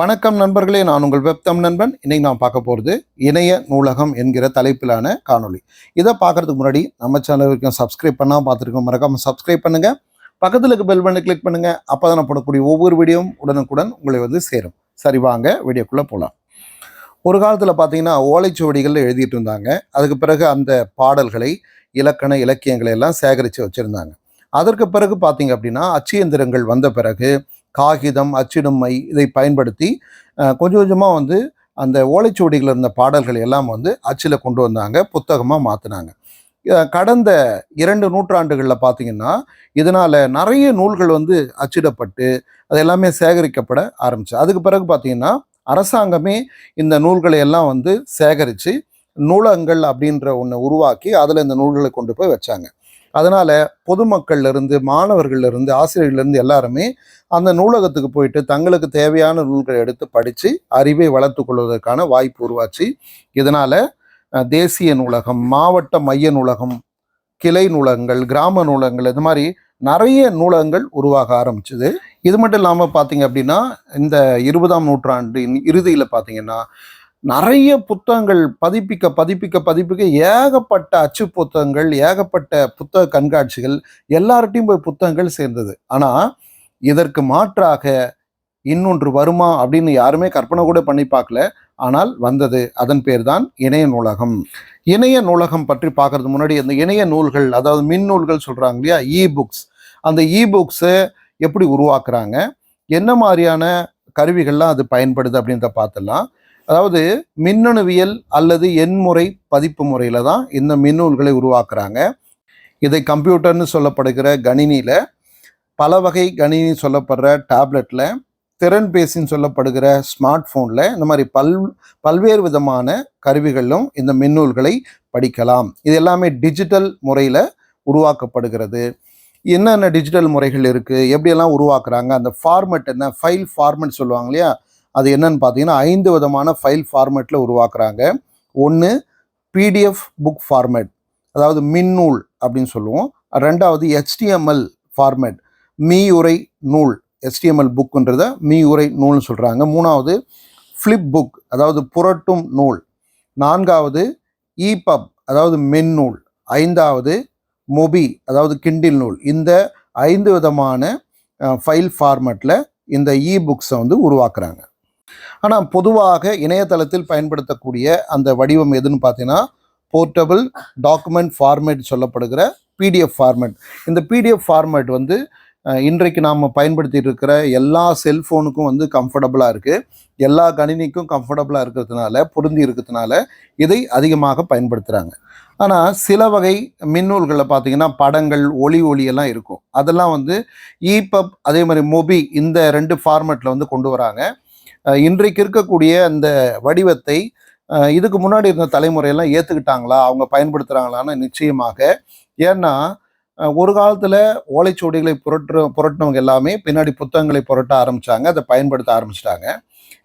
வணக்கம் நண்பர்களே நான் உங்கள் வெப்தம் நண்பன். இன்னைக்கு நான் பார்க்க போகிறது இணைய நூலகம் என்கிற தலைப்பிலான காணொளி. இதை பார்க்கறதுக்கு முன்னாடி நம்ம சேனல் வரைக்கும் சப்ஸ்கிரைப் பண்ணால் பார்த்துருக்கோம் மறக்காமல் சப்ஸ்கிரைப் பண்ணுங்க. பக்கத்தில் இருக்க பெல் பண்ணி கிளிக் பண்ணுங்கள் அப்போ தான் நான் போடக்கூடிய ஒவ்வொரு வீடியோவும் உடனுக்குடன் உங்களை வந்து சேரும். சரி வாங்க வீடியோக்குள்ளே போகலாம் ஒரு காலத்தில் பார்த்தீங்கன்னா ஓலைச்சுவடிகளில் எழுதிட்டு இருந்தாங்க. அதுக்கு பிறகு அந்த பாடல்களை இலக்கண இலக்கியங்களை எல்லாம் சேகரித்து வச்சுருந்தாங்க. அதற்கு பிறகு பார்த்தீங்க அப்படின்னா அச்சு எந்திரங்கள் வந்த பிறகு காகிதம் அச்சிடும் மை இதை பயன்படுத்தி கொஞ்சம் கொஞ்சமாக வந்து அந்த ஓலைச்சுவடிகள் இருந்த பாடல்கள் எல்லாம் வந்து அச்சில் கொண்டு வந்தாங்க புத்தகமாக மாற்றினாங்க கடந்த இரண்டு நூற்றாண்டுகளில் பார்த்தீங்கன்னா இதனால் நிறைய நூல்கள் வந்து அச்சிடப்பட்டு அது எல்லாமே சேகரிக்கப்பட ஆரம்பிச்சு. அதுக்கு பிறகு பார்த்தீங்கன்னா அரசாங்கமே இந்த நூல்களை எல்லாம் வந்து சேகரித்து நூலகங்கள் அப்படின்ற ஒன்று உருவாக்கி அதில் இந்த நூல்களை கொண்டு போய் வச்சாங்க. அதனால் பொதுமக்கள்லேருந்து மாணவர்கள்லேருந்து ஆசிரியர்லேருந்து எல்லாருமே அந்த நூலகத்துக்கு போயிட்டு தங்களுக்கு தேவையான நூல்களை எடுத்து படித்து அறிவை வளர்த்து கொள்வதற்கான வாய்ப்பு உருவாச்சு. இதனால் தேசிய நூலகம் மாவட்ட மைய நூலகம் கிளை நூலகங்கள் கிராம நூலகங்கள் இது மாதிரி நிறைய நூலகங்கள் உருவாக ஆரம்பிச்சுது. இது மட்டும் இல்லாமல் பார்த்தீங்க அப்படின்னா இந்த இருபதாம் நூற்றாண்டின் இறுதியில் பார்த்தீங்கன்னா நிறைய புத்தகங்கள் பதிப்பிக்க பதிப்பிக்க பதிப்பிக்க ஏகப்பட்ட அச்சு புத்தகங்கள் ஏகப்பட்ட புத்தக கண்காட்சிகள் எல்லார்ட்டையும் போய் புத்தகங்கள் சேர்ந்தது. ஆனால் இதற்கு மாற்றாக இன்னொன்று வருமா அப்படின்னு யாருமே கற்பனை கூட பண்ணி பார்க்கல. ஆனால் வந்தது. அதன் பேர் தான் இணைய நூலகம். இணைய நூலகம் பற்றி பார்க்கறது முன்னாடி அந்த இணைய நூல்கள் அதாவது மின் நூல்கள் சொல்கிறாங்க இல்லையா? இ புக்ஸ் அந்த இ புக்ஸை எப்படி உருவாக்குறாங்க? என்ன மாதிரியான கருவிகள்லாம் அது பயன்படுது அப்படின்றத பார்த்துலாம் அதாவது மின்னணுவியல் அல்லது எண்முறை பதிப்பு முறையில் தான் இந்த மின்னூல்களை உருவாக்குறாங்க. இதை கம்ப்யூட்டர்னு சொல்லப்படுகிற கணினியில் பல வகை கணினி சொல்லப்படுற டேப்லெட்டில் திறன்பேசின்னு சொல்லப்படுகிற ஸ்மார்ட் ஃபோனில் இந்த மாதிரி பல் பல்வேறு விதமான கருவிகளிலும் இந்த மின்னூல்களை படிக்கலாம். இது எல்லாமே டிஜிட்டல் முறையில் உருவாக்கப்படுகிறது. என்னென்ன டிஜிட்டல் முறைகள் இருக்குது எப்படியெல்லாம் உருவாக்குறாங்க? அந்த ஃபார்மெட் என்ன? ஃபைல் ஃபார்மெட் சொல்லுவாங்க இல்லையா? அது என்னன்னு பார்த்தீங்கன்னா ஐந்து விதமான ஃபைல் ஃபார்மேட்டில் உருவாக்குறாங்க. ஒன்று பிடிஎஃப் புக் ஃபார்மேட் அதாவது மின்னூல் அப்படின்னு சொல்லுவோம். ரெண்டாவது ஹெச்டிஎம்எல் ஃபார்மேட் மீயுரை நூல் ஹெச்டிஎம்எல் புக்குன்றத மீயுரை நூல்னு சொல்கிறாங்க மூணாவது ஃப்ளிப் புக் அதாவது புரட்டும் நூல். நான்காவது இபப் அதாவது மென்னூல் ஐந்தாவது மொபி அதாவது கிண்டில் நூல். இந்த ஐந்து விதமான ஃபைல் ஃபார்மேட்டில் இந்த இ புக்ஸை வந்து உருவாக்குறாங்க. ஆனால் பொதுவாக இணையதளத்தில் பயன்படுத்தக்கூடிய அந்த வடிவம் எதுன்னு பார்த்தீங்கன்னா போர்ட்டபிள் டாக்குமெண்ட் ஃபார்மேட் சொல்லப்படுகிற பிடிஎஃப் ஃபார்மேட் இந்த பிடிஎஃப் ஃபார்மேட் வந்து இன்றைக்கு நாம் பயன்படுத்திட்டு இருக்கிற எல்லா செல்ஃபோனுக்கும் வந்து கம்ஃபர்டபுளாக இருக்குது எல்லா கணினிக்கும் கம்ஃபர்டபுளாக இருக்கிறதுனால பொருந்தி இருக்கிறதுனால இதை அதிகமாக பயன்படுத்துகிறாங்க ஆனால் சில வகை மின்னூல்களில் பார்த்தீங்கன்னா படங்கள் ஒளி ஒளியெல்லாம் இருக்கும். அதெல்லாம் வந்து இபப் அதே மாதிரி மொபி இந்த ரெண்டு ஃபார்மேட்டில் வந்து கொண்டு வராங்க. இன்றைக்கு இருக்கக்கூடிய அந்த வடிவத்தை இதுக்கு முன்னாடி இருந்த தலைமுறையெல்லாம் ஏற்றுக்கிட்டாங்களா அவங்க பயன்படுத்துகிறாங்களான்னு நிச்சயமாக. ஏன்னா ஒரு காலத்தில் ஓலைச்சுவடிகளை புரட்டு புரட்டினவங்க எல்லாமே பின்னாடி புத்தகங்களை புரட்ட ஆரம்பித்தாங்க அதை பயன்படுத்த ஆரம்பிச்சிட்டாங்க.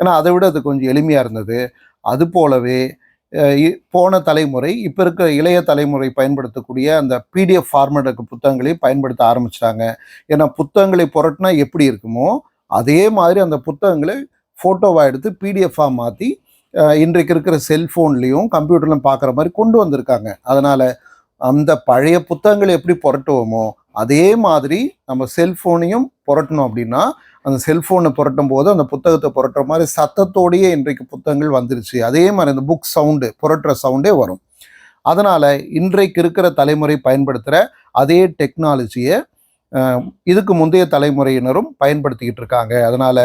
ஏன்னா அதை விட அது கொஞ்சம் எளிமையாக இருந்தது. அது போலவே போன தலைமுறை இப்போ இருக்க இளைய தலைமுறை பயன்படுத்தக்கூடிய அந்த பிடிஎஃப் ஃபார்மேட்டுக்கு புத்தகங்களை பயன்படுத்த ஆரம்பிச்சிட்டாங்க. ஏன்னா புத்தகங்களை புரட்டினா எப்படி இருக்குமோ அதே மாதிரி அந்த புத்தகங்களை ஃபோட்டோவாக எடுத்து பிடிஎஃபாக மாற்றி இன்றைக்கு இருக்கிற செல்ஃபோன்லேயும் கம்ப்யூட்டர்லையும் பார்க்குற மாதிரி கொண்டு வந்திருக்காங்க. அதனால் அந்த பழைய புத்தகங்களை எப்படி புரட்டுவோமோ அதே மாதிரி நம்ம செல்ஃபோனையும் புரட்டணும் அப்படின்னா அந்த செல்ஃபோனை புரட்டும் போது அந்த புத்தகத்தை புரட்டுற மாதிரி சத்தத்தோடையே இன்றைக்கு புத்தகங்கள் வந்துருச்சு. அதே மாதிரி அந்த புக் சவுண்டு புரட்டுற சவுண்டே வரும். அதனால் இன்றைக்கு இருக்கிற தலைமுறை பயன்படுத்துகிற அதே டெக்னாலஜியை இதுக்கு முந்தைய தலைமுறையினரும் பயன்படுத்திக்கிட்டு இருக்காங்க. அதனால்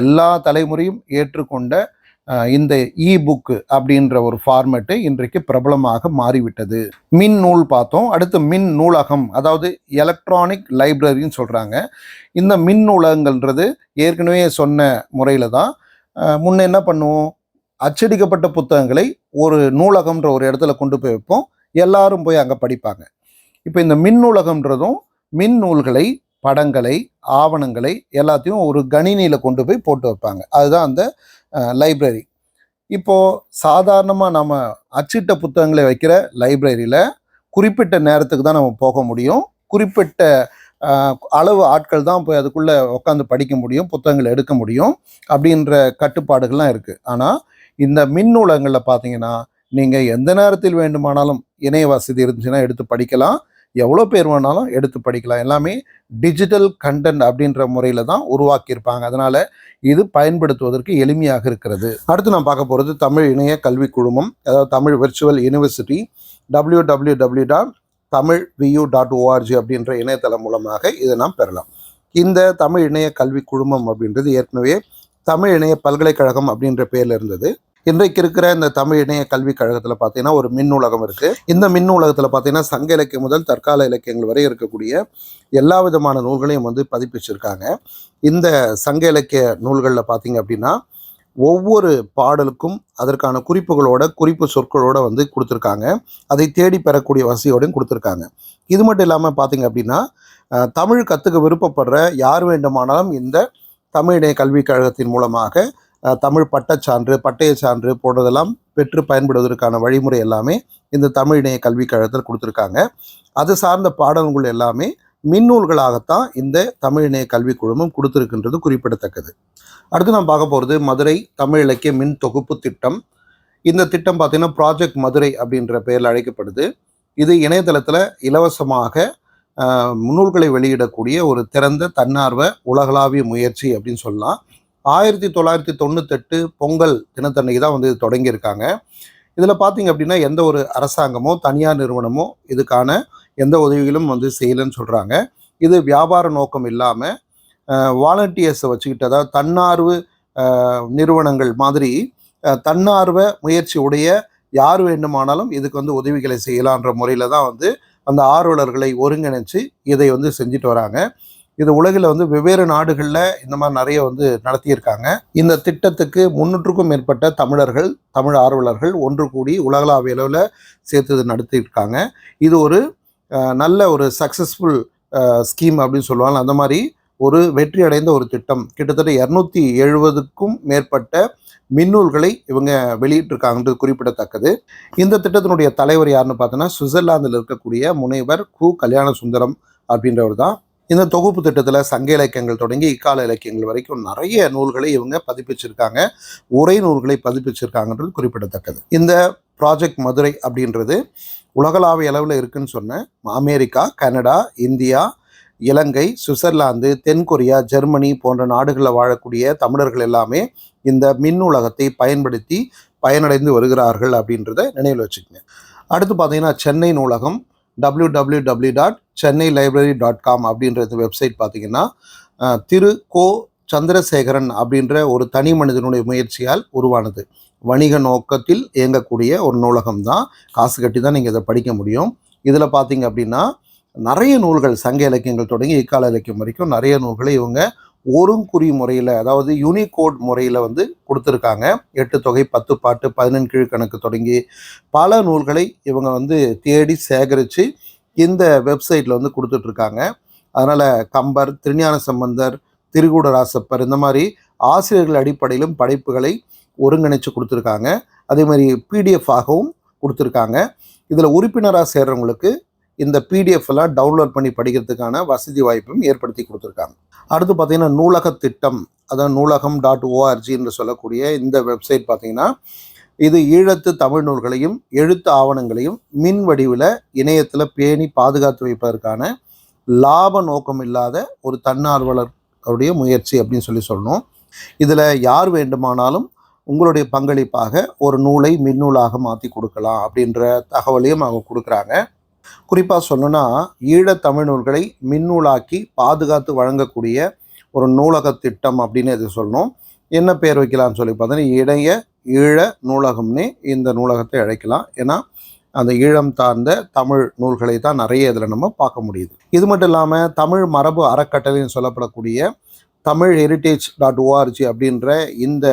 எல்லா தலைமுறையும் ஏற்றுக்கொண்ட இந்த இ புக்கு அப்படின்ற ஒரு ஃபார்மேட்டு இன்றைக்கு பிரபலமாக மாறிவிட்டது. மின் நூல் பார்த்தோம். அடுத்து மின் நூலகம் அதாவது எலக்ட்ரானிக் லைப்ரரின்னு சொல்கிறாங்க இந்த மின் நூலகங்கள்ன்றது ஏற்கனவே சொன்ன முறையில் தான் முன்ன என்ன பண்ணுவோம்? அச்சடிக்கப்பட்ட புத்தகங்களை ஒரு நூலகம்ன்ற ஒரு இடத்துல கொண்டு போய் வைப்போம். எல்லாரும் போய் அங்கே படிப்பாங்க. இப்போ இந்த மின் நூலகம்ன்றதும் மின் நூல்களை படங்களை ஆவணங்களை எல்லாத்தையும் ஒரு கணினியில் கொண்டு போய் போட்டு வைப்பாங்க. அதுதான் அந்த லைப்ரரி. இப்போது சாதாரணமாக நம்ம அச்சிட்ட புத்தகங்களை வைக்கிற லைப்ரரியில் குறிப்பிட்ட நேரத்துக்கு தான் நம்ம போக முடியும். குறிப்பிட்ட அளவு ஆட்கள் தான் போய் அதுக்குள்ளே உட்காந்து படிக்க முடியும் புத்தகங்கள் எடுக்க முடியும் அப்படின்ற கட்டுப்பாடுகள்லாம் இருக்குது ஆனால் இந்த மின் நூலகங்களில் பார்த்தீங்கன்னா நீங்கள் எந்த நேரத்தில் வேண்டுமானாலும் இணைய வசதி இருந்துச்சுன்னா எடுத்து படிக்கலாம். எவ்வளோ பேர் வேணாலும் எடுத்து படிக்கலாம். எல்லாமே டிஜிட்டல் கண்டென்ட் அப்படின்ற முறையில் தான் உருவாக்கியிருப்பாங்க. அதனால் இது பயன்படுத்துவதற்கு எளிமையாக இருக்கிறது. அடுத்து நான் பார்க்க போகிறது தமிழ் இணைய கல்வி குழுமம் அதாவது Tamil virtual university W W W dot Tamil VU dot ORG அப்படின்ற இணையதளம் மூலமாக இதை நாம் பெறலாம். இந்த தமிழ் இணைய கல்வி குழுமம் அப்படின்றது ஏற்கனவே தமிழ் இணைய பல்கலைக்கழகம் அப்படின்ற பேரில் இருந்தது. இன்றைக்கு இருக்கிற இந்த தமிழ் இணைய கல்விக் கழகத்தில் பார்த்தீங்கன்னா ஒரு மின் உலகம் இருக்கு. இந்த மின் உலகத்தில் பார்த்தீங்கன்னா சங்க இலக்கியம் முதல் தற்கால இலக்கியங்கள் வரை இருக்கக்கூடிய எல்லா விதமான நூல்களையும் வந்து பதிப்பிச்சிருக்காங்க. இந்த சங்க இலக்கிய நூல்களில் பார்த்தீங்க அப்படின்னா ஒவ்வொரு பாடலுக்கும் அதற்கான குறிப்புகளோட குறிப்பு சொற்களோட வந்து கொடுத்துருக்காங்க. அதை தேடி பெறக்கூடிய வசதியோடையும் கொடுத்துருக்காங்க. இது மட்டும் இல்லாமல் பார்த்தீங்க அப்படின்னா தமிழ் கற்றுக்க விருப்பப்படுற யார் வேண்டுமானாலும் இந்த தமிழ் இணைய கல்விக் கழகத்தின் மூலமாக தமிழ் பட்டச்சான்று பட்டய சான்று போன்றதெல்லாம் பெற்று பயன்படுவதற்கான வழிமுறை எல்லாமே இந்த தமிழ் இணைய கல்விக் கழகத்தில் கொடுத்துருக்காங்க. அது சார்ந்த பாடல்கள் எல்லாமே மின்னூல்களாகத்தான் இந்த தமிழ் இணைய கல்விக் குழுமம் கொடுத்துருக்கின்றது குறிப்பிடத்தக்கது. அடுத்து நாம் பார்க்க போகிறது மதுரை தமிழ் இலக்கிய மின் தொகுப்பு திட்டம். இந்த திட்டம் பார்த்தீங்கன்னா ப்ராஜெக்ட் மதுரை அப்படின்ற பெயரில் அழைக்கப்படுது. இது இணையதளத்தில் இலவசமாக நூல்களை வெளியிடக்கூடிய ஒரு திறந்த தன்னார்வ உலகளாவிய முயற்சி அப்படின்னு சொல்லலாம். ஆயிரத்தி தொள்ளாயிரத்தி தொண்ணூத்தெட்டு பொங்கல் தினத்தன்னைக்கு தான் வந்து இது தொடங்கியிருக்காங்க. இதில் பார்த்தீங்க அப்படின்னா எந்த ஒரு அரசாங்கமோ தனியார் நிறுவனமோ இதுக்கான எந்த உதவிகளும் வந்து செய்யலைன்னு சொல்கிறாங்க இது வியாபார நோக்கம் இல்லாமல் வாலண்டியர்ஸை வச்சுக்கிட்டு அதாவது தன்னார்வ நிறுவனங்கள் மாதிரி தன்னார்வ முயற்சி உடைய யார் வேண்டுமானாலும் இதுக்கு வந்து உதவிகளை செய்யலான்ற முறையில் தான் வந்து அந்த ஆர்வலர்களை ஒருங்கிணைச்சு இதை வந்து செஞ்சுட்டு வராங்க. இது உலகில் வந்து வெவ்வேறு நாடுகளில் இந்த மாதிரி நிறைய வந்து நடத்தியிருக்காங்க. இந்த திட்டத்துக்கு முன்னூற்றுக்கும் மேற்பட்ட தமிழர்கள் தமிழ் ஆர்வலர்கள் ஒன்று கூடி உலகளாவிய அளவில் சேர்த்து இது நடத்தியிருக்காங்க. இது ஒரு நல்ல ஒரு சக்ஸஸ்ஃபுல் ஸ்கீம் அப்படின்னு சொல்லுவாங்க. அந்த மாதிரி ஒரு வெற்றி அடைந்த ஒரு திட்டம். கிட்டத்தட்ட இரநூத்தி எழுபதுக்கும் மேற்பட்ட மின்னூல்களை இவங்க வெளியிட்டிருக்காங்கன்றது குறிப்பிடத்தக்கது. இந்த திட்டத்தினுடைய தலைவர் யாருன்னு பார்த்தோன்னா சுவிட்சர்லாந்தில் இருக்கக்கூடிய முனைவர் கு கல்யாண சுந்தரம் அப்படின்றவர் தான் இந்த தொகுப்பு திட்டத்தில் சங்க இலக்கியங்கள் தொடங்கி இக்கால இலக்கியங்கள் வரைக்கும் நிறைய நூல்களை இவங்க பதிப்பிச்சிருக்காங்க. உரை நூல்களை பதிப்பிச்சிருக்காங்கன்றது குறிப்பிடத்தக்கது. இந்த ப்ராஜெக்ட் மதுரை அப்படின்றது உலகளாவிய அளவில் இருக்குன்னு சொன்னேன் America Canada India Ilangai Switzerland தென்கொரியா ஜெர்மனி போன்ற நாடுகளில் வாழக்கூடிய தமிழர்கள் எல்லாமே இந்த மின் உலகத்தை பயன்படுத்தி பயனடைந்து வருகிறார்கள் அப்படின்றத நினைவில் வச்சுக்கோங்க. அடுத்து பார்த்தீங்கன்னா சென்னை நூலகம். W W W dot Chennai library dot com அப்படின்றது வெப்சைட் பார்த்தீங்கன்னா திரு கோ சந்திரசேகரன் அப்படின்ற ஒரு தனி மனிதனுடைய முயற்சியால் உருவானது. வணிக நோக்கத்தில் இயங்கக்கூடிய ஒரு நூலகம் தான் காசு கட்டி தான் நீங்கள் இதை படிக்க முடியும். இதில் பார்த்தீங்க அப்படின்னா நிறைய நூல்கள் சங்க இலக்கியங்கள் தொடங்கி இக்கால இலக்கியம் வரைக்கும் நிறைய நூல்களை இவங்க ஒருங்குறி முறையில் அதாவது யூனிகோட் முறையில் வந்து கொடுத்துருக்காங்க. எட்டு தொகை பத்து பாட்டு பதினெண் கீழ்கணக்கு தொடங்கி பல நூல்களை இவங்க வந்து தேடி சேகரித்து இந்த வெப்சைட்டில் வந்து கொடுத்துட்ருக்காங்க. அதனால் கம்பர் திருஞான சம்பந்தர் திருகூடராசப்பர் இந்த மாதிரி ஆசிரியர்கள் அடிப்படையிலும் படைப்புகளை ஒருங்கிணைச்சு கொடுத்துருக்காங்க. அதே மாதிரி பிடிஎஃப் ஆகவும் கொடுத்துருக்காங்க. இதில் உறுப்பினராக சேர்றவங்களுக்கு இந்த பிடிஎஃப்லாம் டவுன்லோட் பண்ணி படிக்கிறதுக்கான வசதி வாய்ப்பும் ஏற்படுத்தி கொடுத்துருக்காங்க. அடுத்து பார்த்தீங்கன்னா நூலக திட்டம் அதாவது நூலகம் டாட் ஓஆர்ஜி என்று சொல்லக்கூடிய இந்த வெப்சைட் பார்த்திங்கன்னா இது ஈழத்து தமிழ் நூல்களையும் எழுத்து ஆவணங்களையும் மின் வடிவில் இணையத்தில் பேணி பாதுகாத்து வைப்பதற்கான லாப நோக்கம் இல்லாத ஒரு தன்னார்வலருடைய முயற்சி அப்படின்னு சொல்லி சொல்லணும். இதில் யார் வேண்டுமானாலும் உங்களுடைய பங்களிப்பாக ஒரு நூலை மின்னூலாக மாற்றி கொடுக்கலாம் அப்படின்ற தகவலையும் அவங்க கொடுக்குறாங்க. குறிப்பாக சொல்லணும்னா ஈழத்தமிழ் நூல்களை மின்னூலாக்கி பாதுகாத்து வழங்கக்கூடிய ஒரு நூலக திட்டம் அப்படின்னு இது சொல்லணும். என்ன பேர் வைக்கலாம்னு சொல்லி பார்த்தீங்கன்னா இணைய ஈழ நூலகம்னே இந்த நூலகத்தை அழைக்கலாம். ஏன்னா அந்த ஈழம் சார்ந்த தமிழ் நூல்களை தான் நிறைய இதில் நம்ம பார்க்க முடியுது. இது மட்டும் இல்லாமல் தமிழ் மரபு அறக்கட்டளைன்னு சொல்லப்படக்கூடிய தமிழ் ஹெரிட்டேஜ் டாட் ஓஆர்ஜி அப்படின்ற இந்த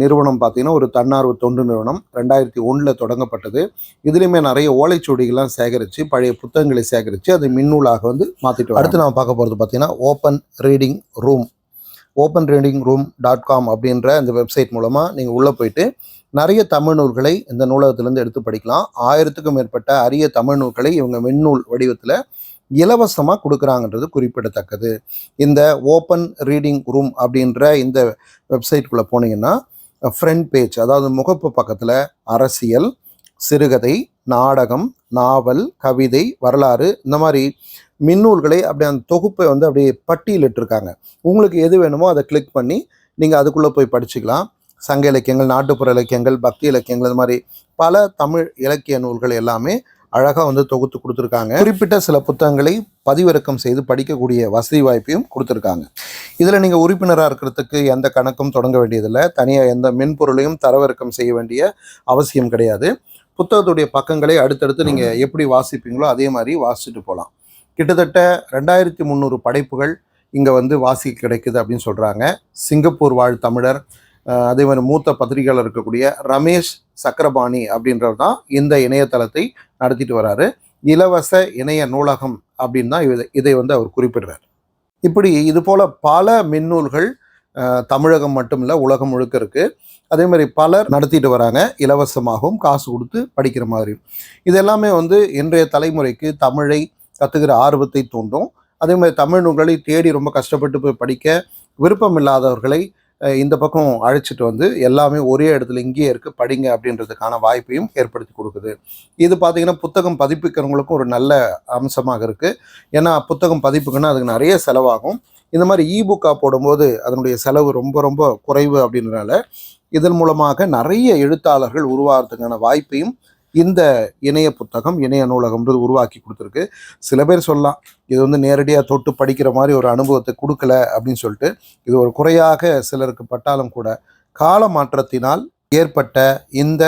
நிறுவனம் பார்த்தீங்கன்னா ஒரு தன்னார்வ தொண்டு நிறுவனம் ரெண்டாயிரத்தி ஒன்றில் தொடங்கப்பட்டது. இதுலேயுமே நிறைய ஓலைச்சுவடிகள்லாம் சேகரித்து பழைய புத்தகங்களை சேகரித்து அது மின்னூலாக வந்து மாற்றிட்டு அடுத்து நான் பார்க்க போகிறது பார்த்தீங்கன்னா open reading room open reading room dot com அப்படின்ற அந்த வெப்சைட் மூலமாக நீங்கள் உள்ளே போயிட்டு நிறைய தமிழ் நூல்களை இந்த நூலகத்திலேருந்து எடுத்து படிக்கலாம். ஆயிரத்துக்கும் மேற்பட்ட அரிய தமிழ் நூல்களை இவங்க மின்னூல் வடிவத்தில் இலவசமாக கொடுக்குறாங்கன்றது குறிப்பிடத்தக்கது. இந்த ஓப்பன் ரீடிங் ரூம் அப்படின்ற இந்த வெப்சைட்குள்ளே போனீங்கன்னா ஃப்ரண்ட் பேஜ் அதாவது முகப்பு பக்கத்தில் அரசியல் சிறுகதை நாடகம் நாவல் கவிதை வரலாறு இந்த மாதிரி மின்னூல்களை அப்படியே அந்த தொகுப்பை வந்து அப்படியே பட்டியலிட்டிருக்காங்க உங்களுக்கு எது வேணுமோ அதை கிளிக் பண்ணி நீங்கள் அதுக்குள்ளே போய் படிச்சுக்கலாம். சங்க இலக்கியங்கள் நாட்டுப்புற இலக்கியங்கள் பக்தி இலக்கியங்கள் இந்த மாதிரி பல தமிழ் இலக்கிய நூல்கள் எல்லாமே அழகாக வந்து தொகுத்து கொடுத்துருக்காங்க. குறிப்பிட்ட சில புத்தகங்களை பதிவிறக்கம் செய்து படிக்கக்கூடிய வசதி வாய்ப்பையும் கொடுத்துருக்காங்க. இதில் நீங்கள் உறுப்பினராக இருக்கிறதுக்கு எந்த கணக்கும் தொடங்க வேண்டியதில்லை. தனியாக எந்த மென்பொருளையும் தரவிறக்கம் செய்ய வேண்டிய அவசியம் கிடையாது. புத்தகத்துடைய பக்கங்களை அடுத்தடுத்து நீங்கள் எப்படி வாசிப்பீங்களோ அதே மாதிரி வாசிச்சுட்டு போகலாம் கிட்டத்தட்ட ரெண்டாயிரத்தி முந்நூறு படைப்புகள் இங்கே வந்து வாசிக்க கிடைக்குது அப்படின்னு சொல்கிறாங்க சிங்கப்பூர் வாழ் தமிழர் அதே மாதிரி மூத்த பத்திரிகையாளர் இருக்கக்கூடிய ரமேஷ் சக்கரபாணி அப்படின்றவர் தான் இந்த இணையதளத்தை நடத்திட்டு வராரு. இலவச இணைய நூலகம் அப்படின்னு தான் இதை இதை வந்து அவர் குறிப்பிடுறார். இப்படி இது போல பல மின்னூல்கள் தமிழகம் மட்டும் இல்லை உலகம் முழுக்க இருக்கு. அதே மாதிரி பலர் நடத்திட்டு வராங்க. இலவசமாகவும் காசு கொடுத்து படிக்கிற மாதிரி. இது எல்லாமே வந்து இன்றைய தலைமுறைக்கு தமிழை கற்றுக்கிற ஆர்வத்தை தூண்டும். அதே மாதிரி தமிழ் நூல்களை தேடி ரொம்ப கஷ்டப்பட்டு போய் படிக்க விருப்பம் இல்லாதவர்களை இந்த பக்கம் அழைச்சிட்டு வந்து எல்லாமே ஒரே இடத்துல இங்கேயே இருக்குது படிங்க அப்படின்றதுக்கான வாய்ப்பையும் ஏற்படுத்தி கொடுக்குது. இது பார்த்திங்கன்னா புத்தகம் பதிப்பிக்கிறவங்களுக்கும் ஒரு நல்ல அம்சமாக இருக்குது ஏன்னா புத்தகம் பதிப்புக்குன்னா அதுக்கு நிறைய செலவாகும். இந்த மாதிரி இபுக்காக போடும்போது அதனுடைய செலவு ரொம்ப ரொம்ப குறைவு அப்படின்றனால இதன் மூலமாக நிறைய எழுத்தாளர்கள் உருவாகிறதுக்கான வாய்ப்பையும் இந்த இணைய புத்தகம் இணைய நூலகம்ன்றது உருவாக்கி கொடுத்துருக்கு. சில பேர் சொல்லலாம் இது வந்து நேரடியாக தொட்டு படிக்கிற மாதிரி ஒரு அனுபவத்தை கொடுக்கல அப்படின்னு சொல்லிட்டு இது ஒரு குறையாக சிலருக்கு பட்டாலும் கூட கால மாற்றத்தினால் ஏற்பட்ட இந்த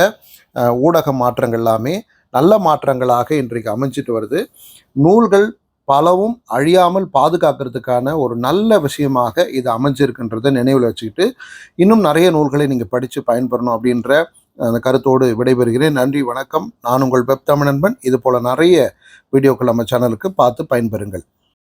ஊடக மாற்றங்கள் எல்லாமே நல்ல மாற்றங்களாக இன்றைக்கு அமைஞ்சிட்டு வருது. நூல்கள் பலவும் அழியாமல் பாதுகாக்கிறதுக்கான ஒரு நல்ல விஷயமாக இது அமைஞ்சிருக்குன்றதை நினைவில் வச்சுக்கிட்டு இன்னும் நிறைய நூல்களை நீங்கள் படித்து பயன்பெறணும் அப்படின்ற அந்த கருத்தோடு விடைபெறுகிறேன். நன்றி வணக்கம். நான் உங்கள் வெப் தமிழ் நண்பன் இது போல் நிறைய வீடியோக்கள் நம்ம சேனலுக்கு பார்த்து பயன்பெறுங்கள்.